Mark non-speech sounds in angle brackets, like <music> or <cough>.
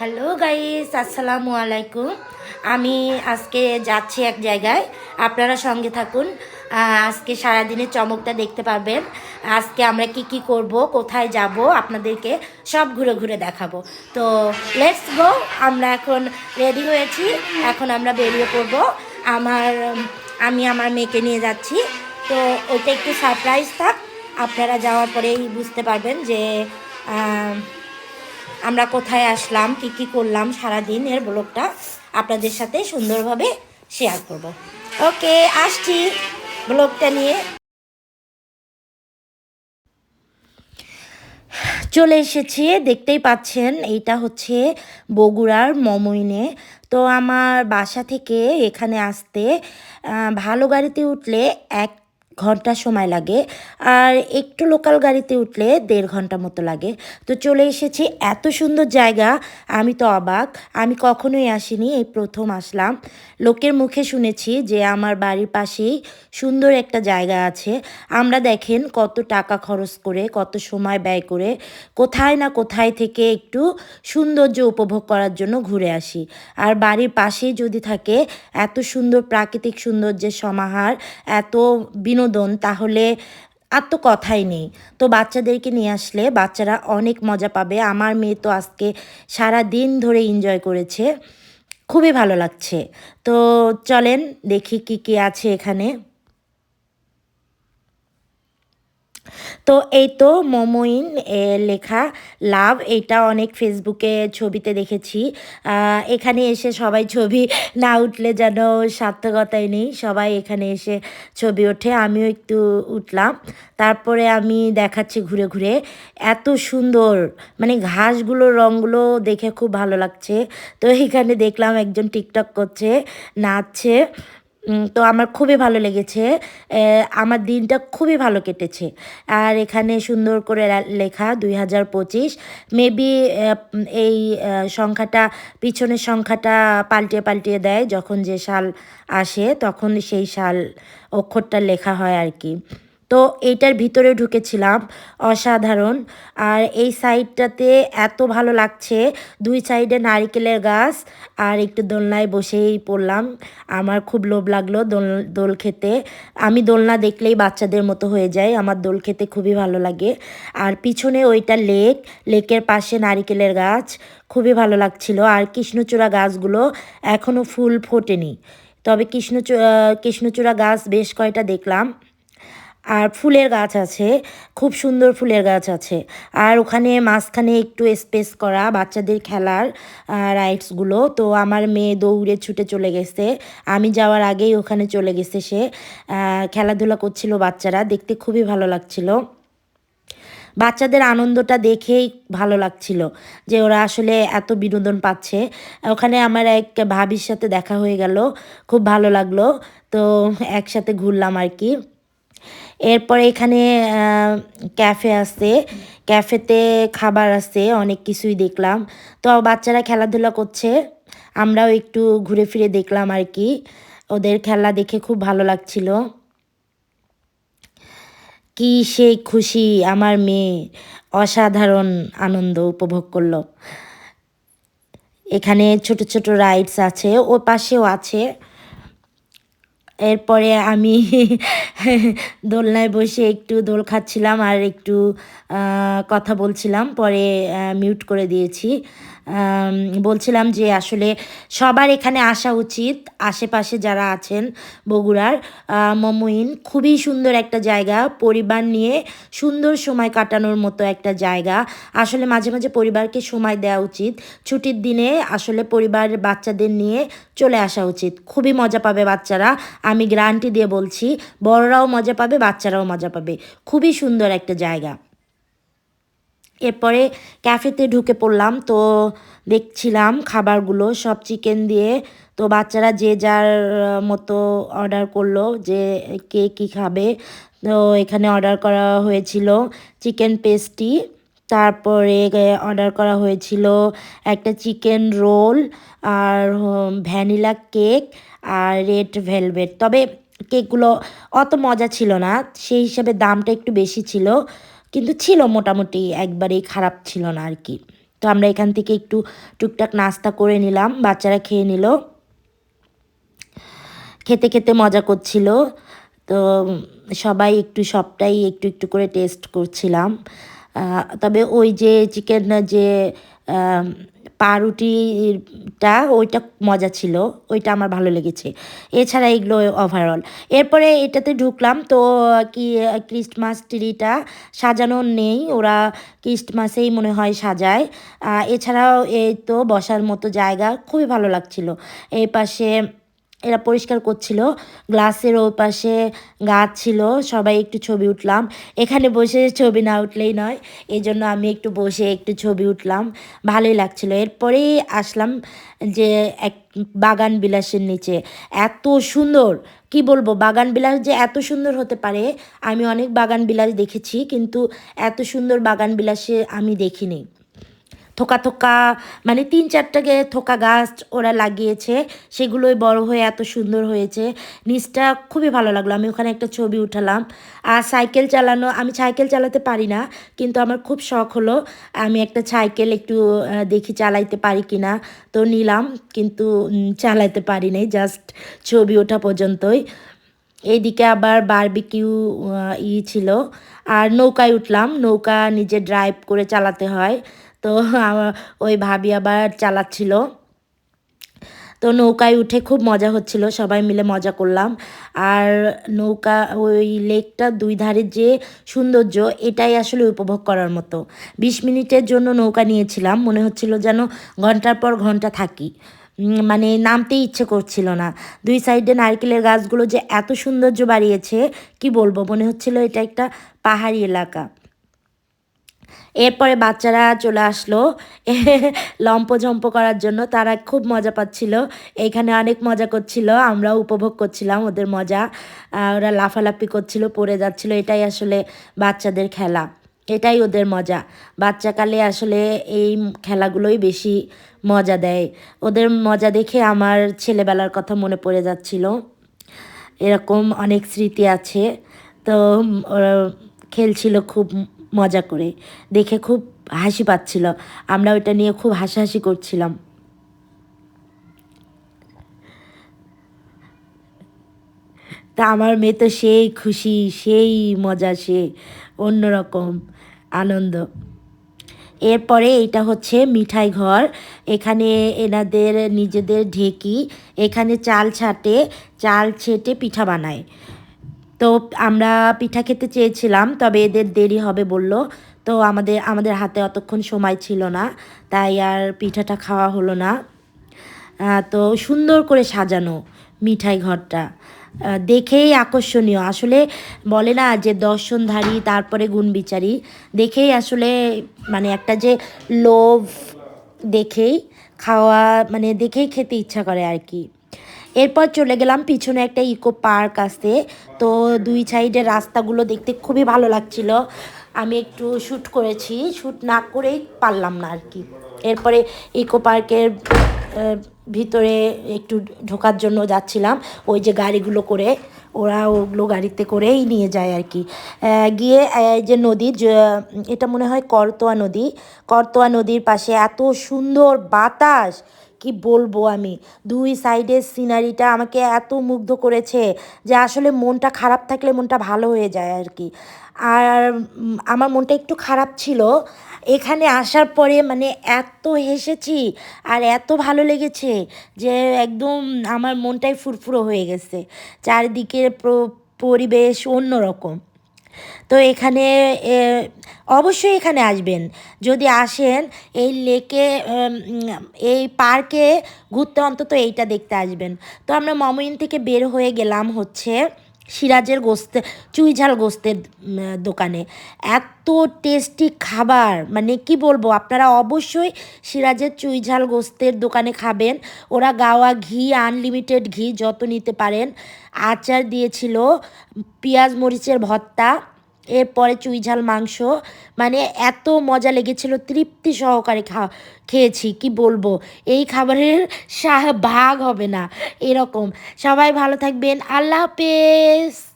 Hello guys, আসসালামু আলাইকুম। আমি আজকে যাচ্ছি এক জায়গায়। আপনারা সঙ্গে থাকুন। আজকে সারাদিনের চমকটা দেখতে পারবেন আজকে আমরা কি কি করব, কোথায় যাব, আপনাদেরকে সব ঘুরে ঘুরে দেখাবো। তো লেটস গো আমরা এখন রেডি হয়েছি। এখন আমরা বেরিয়ে পড়ব। আমার, আমি আমার মেয়েকে নিয়ে যাচ্ছি। তো, ওইটা একটু সারপ্রাইজ থাক। আপনারা যাওয়ার পরেই বুঝতে পারবেন যে আমরা কোথায় আসলাম, কি কি করলাম সারাদিন, এর ব্লগটা আপনাদের সাথে সুন্দরভাবে শেয়ার করব। ওকে আসছি ব্লগটা নিয়ে। চলে এসেছি, দেখতেই পাচ্ছেন, এইটা হচ্ছে বগুড়ার মমইনে। তো আমার বাসা থেকে এখানে আসতে ভালো গাড়িতে উঠলে এক ঘণ্টা সময় লাগে আর একটু লোকাল গাড়িতে উঠলে দেড় ঘণ্টা মতো লাগে। তো চলে এসেছি এত সুন্দর জায়গা, আমি তো অবাক, আমি কখনোই আসিনি, এই প্রথম আসলাম। লোকের মুখে শুনেছি যে আমার বাড়ির পাশেই সুন্দর একটা জায়গা আছে। আমরা দেখেন কত টাকা খরচ করে, কত সময় ব্যয় করে, কোথায় না কোথায় থেকে একটু সৌন্দর্য উপভোগ করার জন্য ঘুরে আসি। আর বাড়ির পাশেই যদি থাকে, এত সুন্দর প্রাকৃতিক সৌন্দর্যের সমাহার, এত বিনোদন তাহলে আর তো কথাই নেই। তো বাচ্চাদেরকে নিয়ে আসলে বাচ্চারা অনেক মজা পাবে। আমার মেয়ে তো আজকে সারা দিন ধরে এনজয় করেছে। খুবই ভালো লাগছে। তো চলেন দেখি কি কি আছে এখানে। তো এই তো মোমোইন লেখা লাভ এটা অনেক ফেসবুকে ছবিতে দেখেছি। এখানে এসে সবাই ছবি <laughs> না উঠলে যেন সার্থকতাই নেই, সবাই এখানে এসে ছবি ওঠে, আমিও একটু উঠলাম। তারপরে আমি দেখাচ্ছি ঘুরে ঘুরে। এত সুন্দর মানে ঘাসগুলোর রঙগুলো দেখে খুব ভালো লাগছে। তো এখানে দেখলাম একজন টিকটক করছে, নাচছে। তো আমার খুবই ভালো লেগেছে। আমার দিনটা খুবই ভালো কেটেছে। আর এখানে সুন্দর করে লেখা দুই হাজার পঁচিশ। মেবি এই সংখ্যাটা, পিছনের সংখ্যাটা পাল্টিয়ে পাল্টিয়ে দেয় যখন যে সাল আসে তখন সেই সাল অক্ষরটা লেখা হয় আর কি। তো এইটার ভিতরে ঢুকেছিলাম, অসাধারণ। আর এই সাইডটাতে এত ভালো লাগছে, দুই সাইডে নারিকেলের গাছ আর একটু দোলনায় বসেই পড়লাম। আমার খুব লোভ লাগল দোল দোল খেতে। আমি দোলনা দেখলেই বাচ্চাদের মতো হয়ে যায় আমার দোল খেতে খুবই ভালো লাগে। আর পিছনে ওইটা লেক, লেকের পাশে নারিকেলের গাছ, খুবই ভালো লাগছিল। আর কৃষ্ণচূড়া গাছগুলো এখনও ফুল ফোটেনি। তবে কৃষ্ণচূড়া কৃষ্ণচূড়া গাছ বেশ কয়টা দেখলাম। আর ফুলের গাছ আছে, খুব সুন্দর ফুলের গাছ আছে। আর ওখানে মাঝখানে একটু স্পেস করা বাচ্চাদের খেলার রাইডসগুলো তো আমার মেয়ে দৌড়ে ছুটে চলে গেছে। আমি যাওয়ার আগেই ওখানে চলে গেছে সে। খেলাধুলা করছিল বাচ্চারা, দেখতে খুবই ভালো লাগছিল। বাচ্চাদের আনন্দটা দেখেই ভালো লাগছিল যে ওরা আসলে এত বিনোদন পাচ্ছে। ওখানে আমার এক ভাবির সাথে দেখা হয়ে গেল, খুব ভালো লাগল। তো একসাথে ঘুরলাম আর কি। এরপরে এখানে ক্যাফে আছে। ক্যাফেতে খাবার আছে, অনেক কিছুই দেখলাম। তো বাচ্চারা খেলাধুলা করছে, আমরাও একটু ঘুরে ফিরে দেখলাম আর কি। ওদের খেলা দেখে খুব ভালো লাগছিল। কি সেই খুশি আমার মেয়ে, অসাধারণ আনন্দ উপভোগ করল। এখানে ছোট ছোট রাইডস আছে ও পাশেও আছে। এরপরে আমি <laughs> দোলনায় বসে একটু দোল খাচ্ছিলাম আর একটু কথা বলছিলাম। পরে মিউট করে দিয়েছি। বলছিলাম যে আসলে সবার এখানে আসা উচিত। আশেপাশে যারা আছেন বগুড়ার মমইন, খুবই সুন্দর একটা জায়গা। পরিবার নিয়ে সুন্দর সময় কাটানোর মতো একটা জায়গা। আসলে মাঝে মাঝে পরিবারকে সময় দেওয়া উচিত। ছুটির দিনে আসলে পরিবার বাচ্চাদের নিয়ে চলে আসা উচিত। খুবই মজা পাবে বাচ্চারা। আমি গ্যারান্টি দিয়ে বলছি, বড়রাও মজা পাবে, বাচ্চারাও মজা পাবে। খুবই সুন্দর একটা জায়গা। এরপরে ক্যাফেতে ঢুকে পড়লাম, তো দেখছিলাম খাবারগুলো, সব চিকেন দিয়ে। তো বাচ্চারা যে যার মতো অর্ডার করল যে কে কী খাবে। তো এখানে অর্ডার করা হয়েছিল চিকেন পেস্টি তারপরে অর্ডার করা হয়েছিল একটা চিকেন রোল আর ভ্যানিলা কেক আর রেড ভেলভেট তবে কেকগুলো অত মজা ছিল না, সেই হিসাবে দামটা একটু বেশি ছিল। কিন্তু ছিল মোটামুটি একবারেই খারাপ ছিল না আর কি। তো আমরা এখান থেকে একটু টুকটাক নাস্তা করে নিলাম, বাচ্চারা খেয়ে নিল। খেতে খেতে মজা করছিল। তো সবাই একটু সবটাই একটু একটু করে টেস্ট করছিলাম। তবে ওই যে চিকেন যে পাউরুটিটা ওইটা মজা ছিল, ওইটা আমার ভালো লেগেছে। এছাড়া এগুলো ওভারঅল এরপরে এটাতে ঢুকলাম, তো কি ক্রিস্টমাস ট্রিটা সাজানো নেই, ওরা ক্রিস্টমাসেই মনে হয় সাজায়। এছাড়াও এই তো বসার মতো জায়গা, খুবই ভালো লাগছিল। এই পাশে এরা পরিষ্কার করছিল। গ্লাসের ওই পাশে গাছ ছিল, সবাই একটু ছবি উঠলাম। এখানে বসে ছবি না উঠলেই নয় এই জন্য আমি একটু বসে একটু ছবি উঠলাম। ভালোই লাগছিল। এরপরেই আসলাম যে এক বাগান বিলাসের নিচে। এত সুন্দর! কি বলব? বাগান বিলাস যে এত সুন্দর হতে পারে, আমি অনেক বাগান বিলাস দেখেছি, কিন্তু এত সুন্দর বাগান বিলাসে আমি দেখিনি। থোকা থোকা মানে তিন চারটাকে থোকা গাছ ওরা লাগিয়েছে, সেগুলোই বড় হয়ে এত সুন্দর হয়েছে। নিচটা খুবই ভালো লাগল, আমি ওখানে একটা ছবি উঠালাম। আর সাইকেল চালানো, আমি সাইকেল চালাতে পারি না, কিন্তু আমার খুব শখ হলো, আমি একটা সাইকেল একটু দেখি চালাইতে পারি কি না তো নিলাম, কিন্তু চালাইতে পারি নাই, জাস্ট ছবি ওঠা পর্যন্তই। এইদিকে আবার বারবিকিউ ই ছিল, আর নৌকায় উঠলাম, নৌকা নিজে ড্রাইভ করে চালাতে হয়। তো আমার ওই ভাবি আবার চালাচ্ছিল। তো নৌকায় উঠে খুব মজা হচ্ছিল, সবাই মিলে মজা করলাম। আর নৌকা ওই লেকটা দুই ধারে যে সৌন্দর্য, এটাই আসলে উপভোগ করার মতো। বিশ মিনিটের জন্য নৌকা নিয়েছিলাম, মনে হচ্ছিল যেন ঘণ্টার পর ঘণ্টা থাকি। মানে নামতেই ইচ্ছে করছিল না। দুই সাইডে নারকেলের গাছগুলো যে এত সৌন্দর্য বাড়িয়েছে, কি বলব? মনে হচ্ছিল এটা একটা পাহাড়ি এলাকা। এরপরে বাচ্চারা চলে আসলো। <laughs> লম্পঝম্প করার জন্য তারা খুব মজা পাচ্ছিল। এইখানে অনেক মজা করছিল, আমরাও উপভোগ করছিলাম ওদের মজা। ওরা লাফালাফি করছিল, পড়ে যাচ্ছিল, এটাই আসলে বাচ্চাদের খেলা। এটাই ওদের মজা। বাচ্চাকালে আসলে এই খেলাগুলোই বেশি মজা দেয়। ওদের মজা দেখে আমার ছেলেবেলার কথা মনে পড়ে যাচ্ছিল। এরকম অনেক স্মৃতি আছে। তো খেলছিল খুব মজা করে, দেখে খুব হাসি পাচ্ছিল আমরা ওইটা নিয়ে খুব হাসাহাসি করছিলাম। তা আমার মেয়ে তো সেই খুশি, সেই মজা, সে অন্যরকম আনন্দ। এরপরে এটা হচ্ছে মিঠাই ঘর। এখানে এনাদের নিজেদের ঢেকি। এখানে চাল ছাটে, চাল ছেটে পিঠা বানায়। তো আমরা পিঠা খেতে চেয়েছিলাম, তবে এদের দেরি হবে বলল। তো আমাদের আমাদের হাতে অতক্ষণ সময় ছিল না, তাই আর পিঠাটা খাওয়া হলো না। তো সুন্দর করে সাজানো মিঠাই ঘরটা। দেখেই আকর্ষণীয়। আসলে বলে না যে দর্শনধারী, তারপরে গুণবিচারী দেখেই আসলে মানে একটা যে লোভ দেখেই খাওয়া মানে দেখেই খেতে ইচ্ছা করে আর কি। এরপর চলে গেলাম, পিছনে একটা ইকো পার্ক আছে। তো দুই সাইডের রাস্তাগুলো দেখতে খুবই ভালো লাগছিল। আমি একটু শ্যুট করেছি শ্যুট না করেই পারলাম না আর কি। এরপরে ইকো পার্কের ভিতরে একটু ঢোকার জন্য যাচ্ছিলাম। ওই যে গাড়িগুলো করে, ওরা ওগুলো গাড়িতে করেই নিয়ে যায় আর কি। গিয়ে যে নদীর এটা মনে হয় করতোয়া নদী। করতোয়া নদীর পাশে এত সুন্দর বাতাস কি বলব আমি? দুই সাইডের সিনারিটা আমাকে এত মুগ্ধ করেছে যে আসলে মনটা খারাপ থাকলে মনটা ভালো হয়ে যায় আর কি। আর আমার মনটা একটু খারাপ ছিল। এখানে আসার পরে মানে এত হেসেছি আর এত ভালো লেগেছে যে একদম আমার মনটাই ফুরফুরো হয়ে গেছে। চারিদিকের পরিবেশ অন্যরকম। তো এখানে অবশ্যই এখানে আসবেন। যদি আসেন, এই লেকে এই পার্কে ঘুরতে অন্তত এইটা দেখতে আসবেন। তো আমরা মমইন থেকে বের হয়ে গেলাম হচ্ছে সিরাজের গোস্তে চুইঝাল গোস্তের দোকানে। এত টেস্টি খাবার মানে কি বলব, আপনারা অবশ্যই সিরাজের চুইঝাল গোস্তের দোকানে খাবেন। ওরা গাওয়া ঘি আনলিমিটেড ঘি যত নিতে পারেন। আচার দিয়েছিল, পেঁয়াজ মরিচের ভর্তা। এরপরে চুইঝাল মাংস। মানে এত মজা লেগেছিল, তৃপ্তি সহকারে খা, খেয়েছি, কি বলব? এই খাবারের সাহ ভাগ হবে না, এরকম। সবাই ভালো থাকবেন, আল্লাহ হাফেজ।